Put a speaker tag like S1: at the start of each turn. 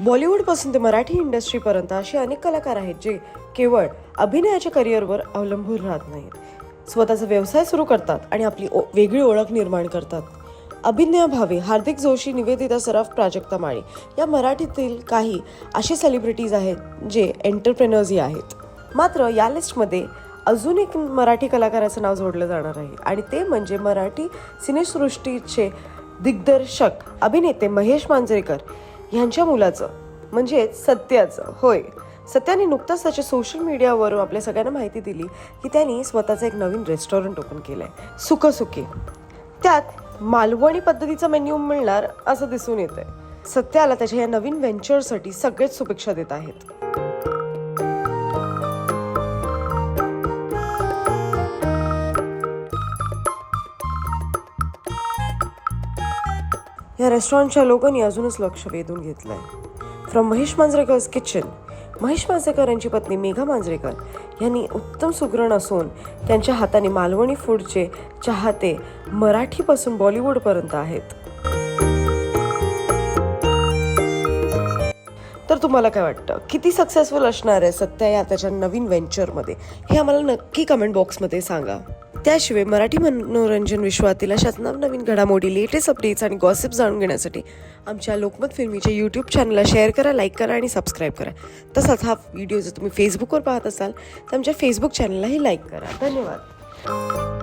S1: बॉलिवूडपासून ते मराठी इंडस्ट्रीपर्यंत असे अनेक कलाकार आहेत जे केवळ अभिनयाच्या करिअरवर अवलंबून राहत नाहीत. स्वतःचा व्यवसाय सुरू करतात आणि आपली ओ- वेगळी ओळख निर्माण करतात. अभिनय भावे हार्दिक जोशी निवेदिता सराफ प्राजक्ता माळी या मराठीतील काही असे सेलिब्रिटीज आहेत जे एंटरप्रेनर्सही आहेत. मात्र या लिस्टमध्ये अजून एक मराठी कलाकाराचं नाव जोडलं जाणार आहे आणि ते म्हणजे मराठी सिनेसृष्टीचे दिग्दर्शक अभिनेते महेश मांजरेकर. ह्यांच्या मुलाचं म्हणजेच सत्याचं होय. सत्याने नुकताच त्याच्या सोशल मीडियावरून आपल्या सगळ्यांना माहिती दिली की त्यांनी स्वतःचं एक नवीन रेस्टॉरंट ओपन केलं आहे सुखसुखी. त्यात मालवणी पद्धतीचा मेन्यू मिळणार असं दिसून येतं आहे सत्याला त्याच्या या नवीन व्हेंचरसाठी सगळेच शुभेच्छा देत आहेत. या रेस्टॉरंटच्या लोकांनी अजूनच लक्ष वेधून घेतलं आहे फ्रॉम महेश मांजरेकर्स किचन महेश मांजरेकर यांची पत्नी मेघा मांजरेकर यांनी उत्तम सुगरण असून त्यांच्या हाताने मालवणी फूडचे चाहते मराठीपासून बॉलिवूडपर्यंत आहेत. तर तुम्हाला काय वाटतं? किती सक्सेसफुल असणार आहे सत्या या त्याच्या नवीन व्हेंचरमध्ये हे आम्हाला नक्की कमेंट बॉक्समध्ये सांगा. त्याशिवाय मराठी मनोरंजन विश्वातील अशाच नवनवीन घडामोडी लेटेस्ट अपडेट्स आणि गॉसिप जाणून घेण्यासाठी आमच्या लोकमत फिल्मीच्या यूट्यूब चॅनलला शेअर करा लाईक करा आणि सबस्क्राईब करा. तसाच हा व्हिडिओ जर तुम्ही फेसबुकवर पाहत असाल तर आमच्या फेसबुक चॅनललाही लाईक करा. धन्यवाद.